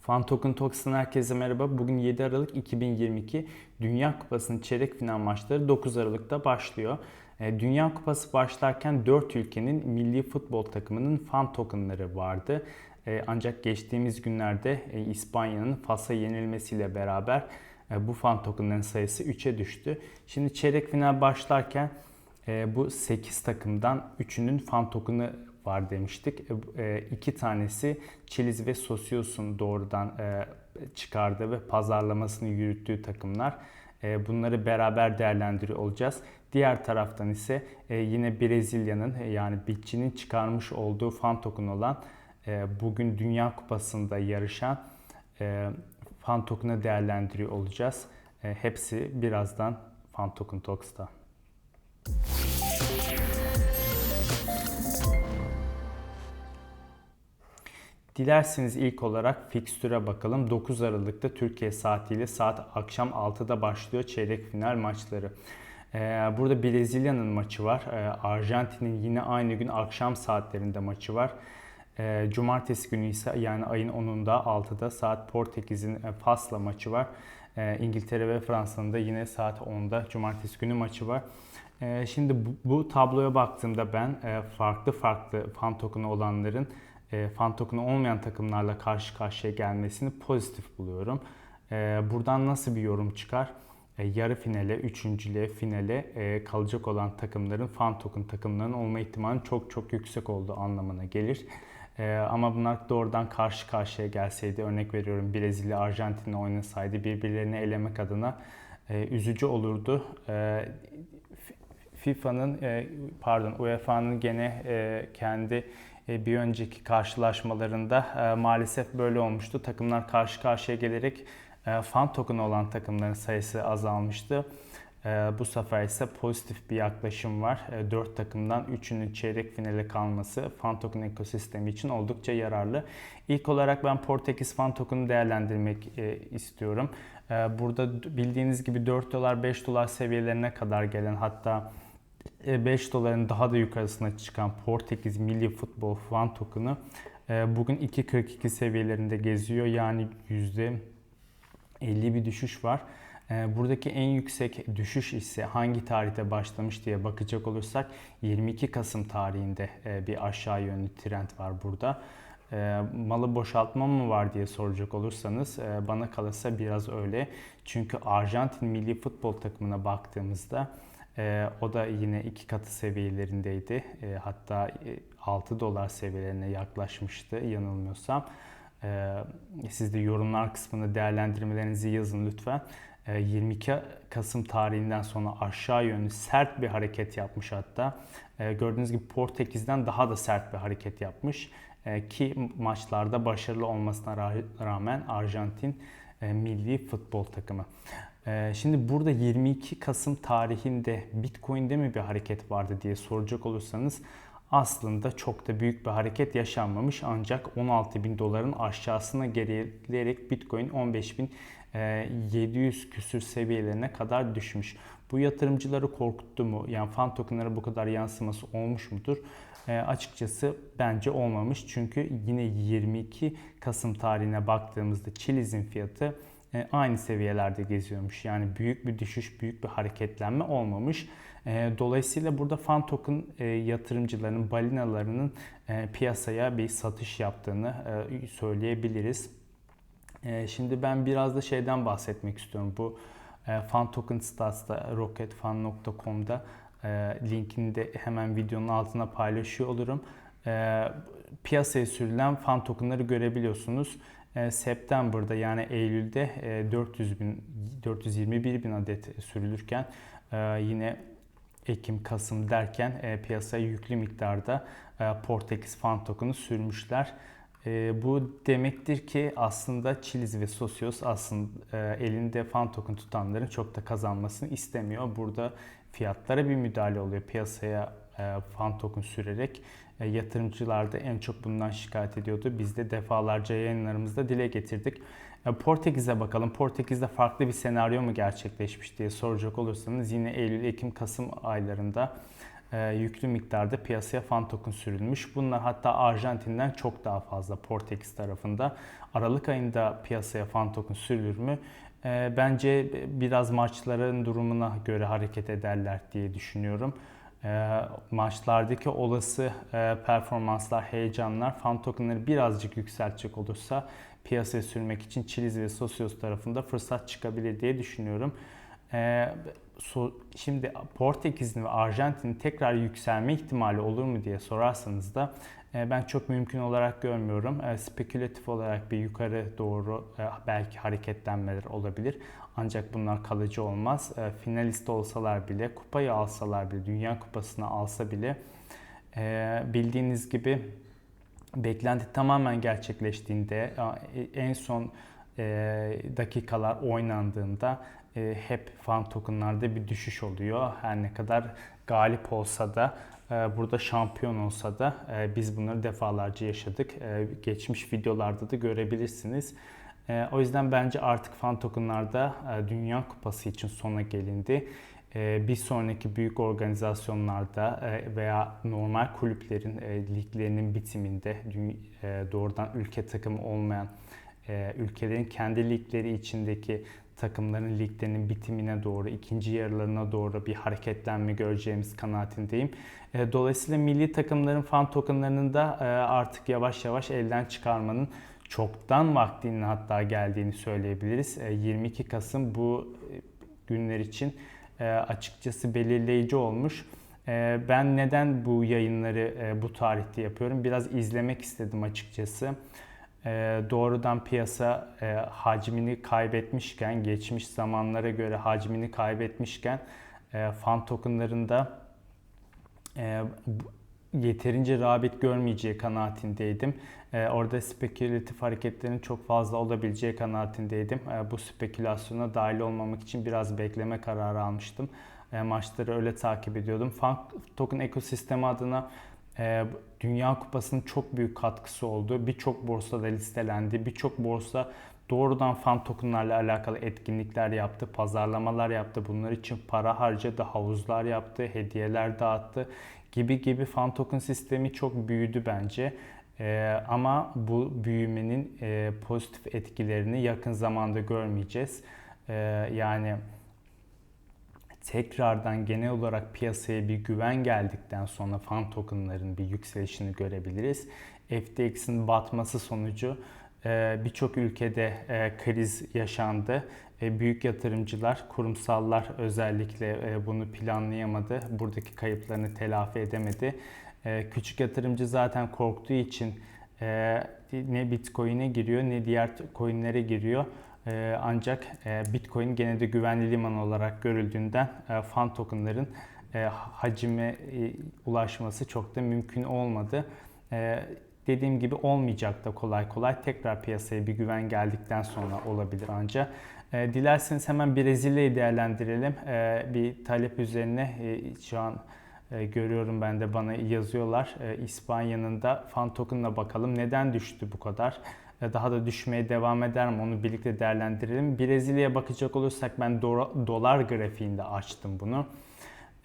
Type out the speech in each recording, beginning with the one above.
Fan Token Talks'tan herkese merhaba. Bugün 7 Aralık 2022 Dünya Kupası'nın çeyrek final maçları 9 Aralık'ta başlıyor. E, Dünya Kupası başlarken 4 ülkenin milli futbol takımının fan tokenları vardı. E, Ancak geçtiğimiz günlerde e, İspanya'nın Fas'a yenilmesiyle beraber bu fan tokenların sayısı 3'e düştü. Şimdi çeyrek final başlarken bu 8 takımdan 3'ünün fan token'ı var demiştik. E, iki tanesi Chiliz ve Socios'un doğrudan e, çıkardığı ve pazarlamasını yürüttüğü takımlar. E, bunları beraber değerlendiriyor olacağız. Diğer taraftan ise yine Brezilya'nın yani Bitçi'nin çıkarmış olduğu fan token olan bugün Dünya Kupası'nda yarışan fan token'ı değerlendiriyor olacağız. Hepsi birazdan Fan Token Talks'ta. Dilerseniz ilk olarak fikstüre bakalım. 9 Aralık'ta Türkiye saatiyle saat akşam 6'da başlıyor çeyrek final maçları. Ee, burada Brezilya'nın maçı var. Ee, Arjantin'in yine aynı gün akşam saatlerinde maçı var. Ee, cumartesi günü ise yani ayın 10'unda 6'da saat Portekiz'in e, Fas'la maçı var. İngiltere ve Fransa'nın da yine saat 10'da cumartesi günü maçı var. Şimdi bu tabloya baktığımda ben e, farklı farklı fan token'ı olanların e, fan token'ı olmayan takımlarla karşı karşıya gelmesini pozitif buluyorum. E, buradan nasıl bir yorum çıkar? E, yarı finale, üçüncülüğe, finale e, kalacak olan takımların fan token takımlarının olma ihtimali çok çok yüksek olduğu anlamına gelir. E, ama bunlar doğrudan karşı karşıya gelseydi, örnek veriyorum Brezilya, Arjantin'le oynasaydı birbirlerini elemek adına e, üzücü olurdu. E, FIFA'nın, e, pardon UEFA'nın gene e, kendi e, bir önceki karşılaşmalarında e, maalesef böyle olmuştu. Takımlar karşı karşıya gelerek e, fan token olan takımların sayısı azalmıştı. Bu sefer ise pozitif bir yaklaşım var. 4 takımdan 3'ünün çeyrek finale kalması fan token ekosistemi için oldukça yararlı. İlk olarak ben Portekiz fan token'ı değerlendirmek istiyorum. Burada bildiğiniz gibi 4 dolar 5 dolar seviyelerine kadar gelen hatta 5 e, doların daha da yukarısına çıkan Portekiz Milli Futbol Fan Token'ı e, bugün 2.42 seviyelerinde geziyor. Yani %50 bir düşüş var. E, buradaki en yüksek düşüş ise hangi tarihte başlamış diye bakacak olursak 22 Kasım tarihinde bir aşağı yönlü trend var burada. Malı boşaltma mı var diye soracak olursanız bana kalırsa biraz öyle. Çünkü Arjantin milli futbol takımına baktığımızda e, o da yine iki katı seviyelerindeydi. E, hatta 6 e, dolar seviyelerine yaklaşmıştı yanılmıyorsam. E, siz de yorumlar kısmında değerlendirmelerinizi yazın lütfen. E, 22 Kasım tarihinden sonra aşağı yönlü sert bir hareket yapmış hatta. Gördüğünüz gibi Portekiz'den daha da sert bir hareket yapmış. Ki maçlarda başarılı olmasına rağmen Arjantin e, milli futbol takımı. Ee, şimdi burada 22 Kasım tarihinde Bitcoin'de mi bir hareket vardı diye soracak olursanız aslında çok da büyük bir hareket yaşanmamış ancak 16 bin doların aşağısına gerileyerek Bitcoin 15 bin 700 e, küsür seviyelerine kadar düşmüş. Bu yatırımcıları korkuttu mu? Yani fan tokenlara bu kadar yansıması olmuş mudur? E, açıkçası bence olmamış. Çünkü yine 22 Kasım tarihine baktığımızda Chiliz'in fiyatı e, aynı seviyelerde geziyormuş. Yani büyük bir düşüş, büyük bir hareketlenme olmamış. E, dolayısıyla burada fan token e, yatırımcılarının, balinalarının piyasaya bir satış yaptığını söyleyebiliriz. Şimdi ben biraz da şeyden bahsetmek istiyorum. Bu fan token stats'ta rocketfan.com'da linkini de hemen videonun altına paylaşıyor olurum. Piyasaya sürülen fan tokenları görebiliyorsunuz. E, September'da yani Eylül'de 400 e, bin, 421 bin adet sürülürken e, yine Ekim, Kasım derken piyasaya yüklü miktarda Portekiz fan token'ı sürmüşler. Bu demektir ki aslında Chiliz ve Socios aslında elinde fan token tutanların çok da kazanmasını istemiyor. Burada fiyatlara bir müdahale oluyor piyasaya fan token sürerek. E, yatırımcılar da en çok bundan şikayet ediyordu. Biz de defalarca yayınlarımızda dile getirdik. E, Portekiz'e bakalım. Portekiz'de farklı bir senaryo mu gerçekleşmiş diye soracak olursanız yine Eylül, Ekim, Kasım aylarında e, yüklü miktarda piyasaya fan token sürülmüş. Bunlar hatta Arjantin'den çok daha fazla Portekiz tarafında. Aralık ayında piyasaya fan token sürülür mü? Bence biraz maçların durumuna göre hareket ederler diye düşünüyorum. E, maçlardaki olası e, performanslar, heyecanlar fan tokenları birazcık yükseltecek olursa piyasaya sürmek için Chiliz ve Socios tarafında fırsat çıkabilir diye düşünüyorum. E, so, şimdi Portekiz'in ve Arjantin'in tekrar yükselme ihtimali olur mu diye sorarsanız da ben çok mümkün olarak görmüyorum. E, spekülatif olarak bir yukarı doğru e, belki hareketlenmeler olabilir. Ancak bunlar kalıcı olmaz. E, finalist olsalar bile, kupayı alsalar bile, Dünya Kupası'nı alsa bile e, bildiğiniz gibi beklenti tamamen gerçekleştiğinde e, en son e, dakikalar oynandığında e, hep fan tokenlarda bir düşüş oluyor. Her ne kadar galip olsa da burada şampiyon olsa da biz bunları defalarca yaşadık. Geçmiş videolarda da görebilirsiniz. O yüzden bence artık fan tokenlarda Dünya Kupası için sona gelindi. Bir sonraki büyük organizasyonlarda veya normal kulüplerin liglerinin bitiminde doğrudan ülke takımı olmayan ülkelerin kendi ligleri içindeki takımların liglerinin bitimine doğru, ikinci yarılarına doğru bir hareketlenme göreceğimiz kanaatindeyim. E, dolayısıyla milli takımların fan tokenlarını da e, artık yavaş yavaş elden çıkarmanın çoktan vaktinin hatta geldiğini söyleyebiliriz. 22 e, Kasım bu günler için açıkçası belirleyici olmuş. Ben neden bu yayınları bu tarihte yapıyorum? Biraz izlemek istedim açıkçası doğrudan piyasa e, hacmini kaybetmişken, geçmiş zamanlara göre hacmini kaybetmişken e, fan tokenlarında e, yeterince rağbet görmeyeceği kanaatindeydim. Orada spekülatif hareketlerin çok fazla olabileceği kanaatindeydim. Bu spekülasyona dahil olmamak için biraz bekleme kararı almıştım. Maçları öyle takip ediyordum. Fan token ekosistemi adına ee, Dünya Kupası'nın çok büyük katkısı oldu. Birçok borsada listelendi. Birçok borsa doğrudan fan tokenlarla alakalı etkinlikler yaptı, pazarlamalar yaptı. Bunlar için para harcadı, havuzlar yaptı, hediyeler dağıttı gibi gibi fan token sistemi çok büyüdü bence. Ee, ama bu büyümenin e, pozitif etkilerini yakın zamanda görmeyeceğiz. Ee, yani tekrardan genel olarak piyasaya bir güven geldikten sonra fan tokenların bir yükselişini görebiliriz. FTX'in batması sonucu e, birçok ülkede e, kriz yaşandı. E, büyük yatırımcılar, kurumsallar özellikle bunu planlayamadı. Buradaki kayıplarını telafi edemedi. Küçük yatırımcı zaten korktuğu için ne Bitcoin'e giriyor ne diğer coinlere giriyor. Ee, ancak e, Bitcoin gene de güvenli liman olarak görüldüğünden e, fan tokenların e, hacime ulaşması çok da mümkün olmadı. Dediğim gibi olmayacak da kolay kolay tekrar piyasaya bir güven geldikten sonra olabilir ancak. Dilerseniz hemen Brezilya'yı değerlendirelim. Bir talep üzerine şu an görüyorum ben de bana yazıyorlar. İspanya'nın da fan token'ına bakalım. Neden düştü bu kadar? Daha da düşmeye devam eder mi onu birlikte değerlendirelim. Brezilya'ya bakacak olursak ben do- dolar grafiğinde açtım bunu.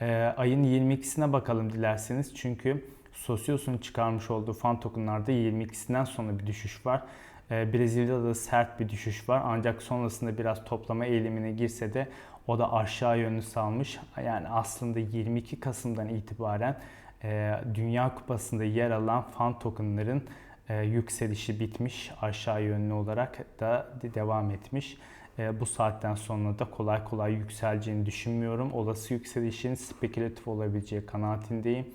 Ee, ayın 22'sine bakalım dilerseniz. Çünkü Socios'un çıkarmış olduğu fan tokenlarda 22'sinden sonra bir düşüş var. Ee, Brezilya'da da sert bir düşüş var. Ancak sonrasında biraz toplama eğilimine girse de o da aşağı yönlü salmış. Yani aslında 22 Kasım'dan itibaren e, Dünya Kupası'nda yer alan fan tokenların e, yükselişi bitmiş. Aşağı yönlü olarak da devam etmiş. E, bu saatten sonra da kolay kolay yükseleceğini düşünmüyorum. Olası yükselişin spekülatif olabileceği kanaatindeyim.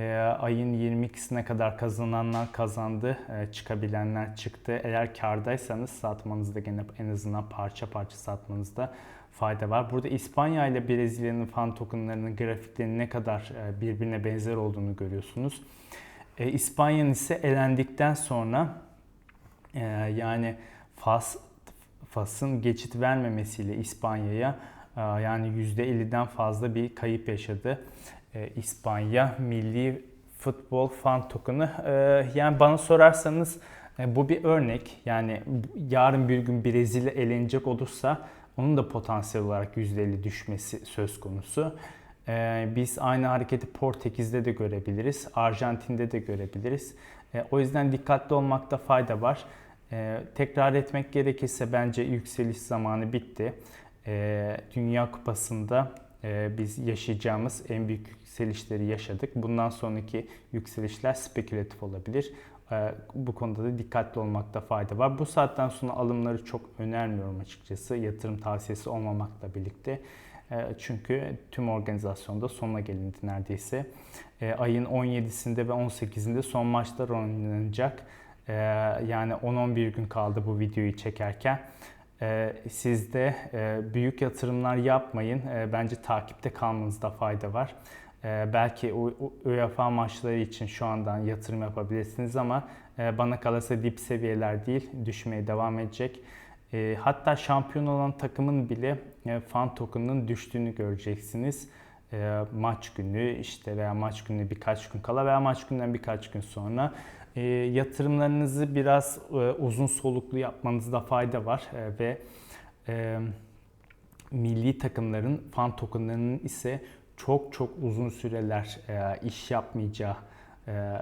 E, ayın 22'sine kadar kazananlar kazandı, e, çıkabilenler çıktı. Eğer kardaysanız satmanızda gene en azından parça parça satmanızda fayda var. Burada İspanya ile Brezilya'nın fan tokenlarının grafiklerinin ne kadar e, birbirine benzer olduğunu görüyorsunuz. E, İspanya'nın ise elendikten sonra e, yani Fas Fas'ın geçit vermemesiyle İspanya'ya e, yani %50'den fazla bir kayıp yaşadı. E, İspanya milli futbol fan token'ı e, yani bana sorarsanız e, bu bir örnek. Yani yarın bir gün Brezilya elenecek olursa onun da potansiyel olarak %50 düşmesi söz konusu. Ee, biz aynı hareketi Portekiz'de de görebiliriz, Arjantin'de de görebiliriz. Ee, o yüzden dikkatli olmakta fayda var. Ee, tekrar etmek gerekirse bence yükseliş zamanı bitti. Dünya Kupası'nda e, biz yaşayacağımız en büyük yükselişleri yaşadık. Bundan sonraki yükselişler spekülatif olabilir. Bu konuda da dikkatli olmakta fayda var. Bu saatten sonra alımları çok önermiyorum açıkçası. Yatırım tavsiyesi olmamakla birlikte. Ee, Çünkü tüm organizasyonda sonuna gelindi neredeyse. Ee, Ayın 17'sinde ve 18'inde son maçlar oynanacak. Ee, Yani 10-11 gün kaldı bu videoyu çekerken. Siz de e, büyük yatırımlar yapmayın. Bence takipte kalmanızda fayda var. Belki UEFA maçları için şu andan yatırım yapabilirsiniz ama e, bana kalırsa dip seviyeler değil, düşmeye devam edecek. E, hatta şampiyon olan takımın bile e, fan token'ının düştüğünü göreceksiniz. E, maç günü işte veya maç günü birkaç gün kala veya maç günden birkaç gün sonra e, yatırımlarınızı biraz e, uzun soluklu yapmanızda fayda var E, ve e, milli takımların fan tokenlarının ise çok çok uzun süreler e, iş yapmayacağı e,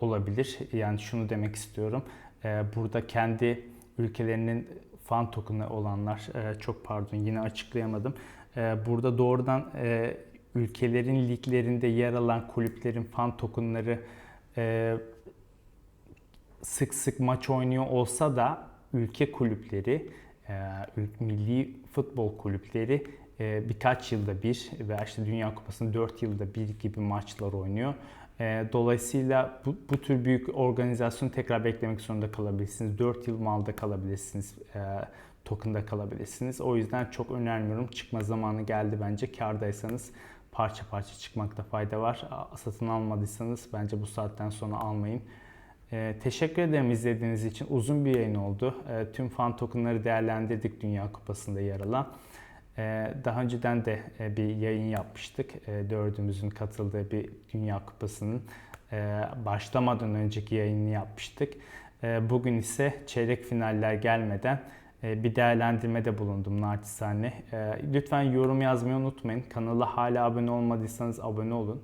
olabilir. Yani şunu demek istiyorum. E, burada kendi ülkelerinin fan token'ı olanlar e, çok pardon yine açıklayamadım. E, burada doğrudan e, ülkelerin liglerinde yer alan kulüplerin fan token'ları sık sık maç oynuyor olsa da ülke kulüpleri, milli futbol kulüpleri birkaç yılda bir veya işte Dünya Kupası'nda 4 yılda bir gibi maçlar oynuyor. E, Dolayısıyla bu, bu tür büyük organizasyonu tekrar beklemek zorunda kalabilirsiniz. 4 yıl malda kalabilirsiniz, e, token'da kalabilirsiniz. O yüzden çok önermiyorum. Çıkma zamanı geldi bence. Kardaysanız parça parça çıkmakta fayda var. Satın almadıysanız bence bu saatten sonra almayın. Ee, teşekkür ederim izlediğiniz için. Uzun bir yayın oldu. Ee, tüm fan tokenları değerlendirdik Dünya Kupası'nda yer alan. Ee, daha önceden de e, bir yayın yapmıştık. Ee, dördümüzün katıldığı bir Dünya Kupası'nın e, başlamadan önceki yayını yapmıştık. Ee, bugün ise çeyrek finaller gelmeden e, bir değerlendirmede bulundum naçizane. Lütfen yorum yazmayı unutmayın. Kanala hala abone olmadıysanız abone olun.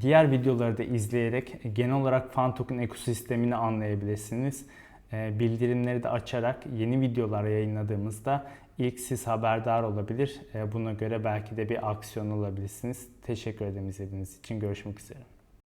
Diğer videoları da izleyerek genel olarak fan token ekosistemini anlayabilirsiniz. Bildirimleri de açarak yeni videolar yayınladığımızda ilk siz haberdar olabilir. Ee, Buna göre belki de bir aksiyon alabilirsiniz. Teşekkür ederim izlediğiniz için. Görüşmek üzere.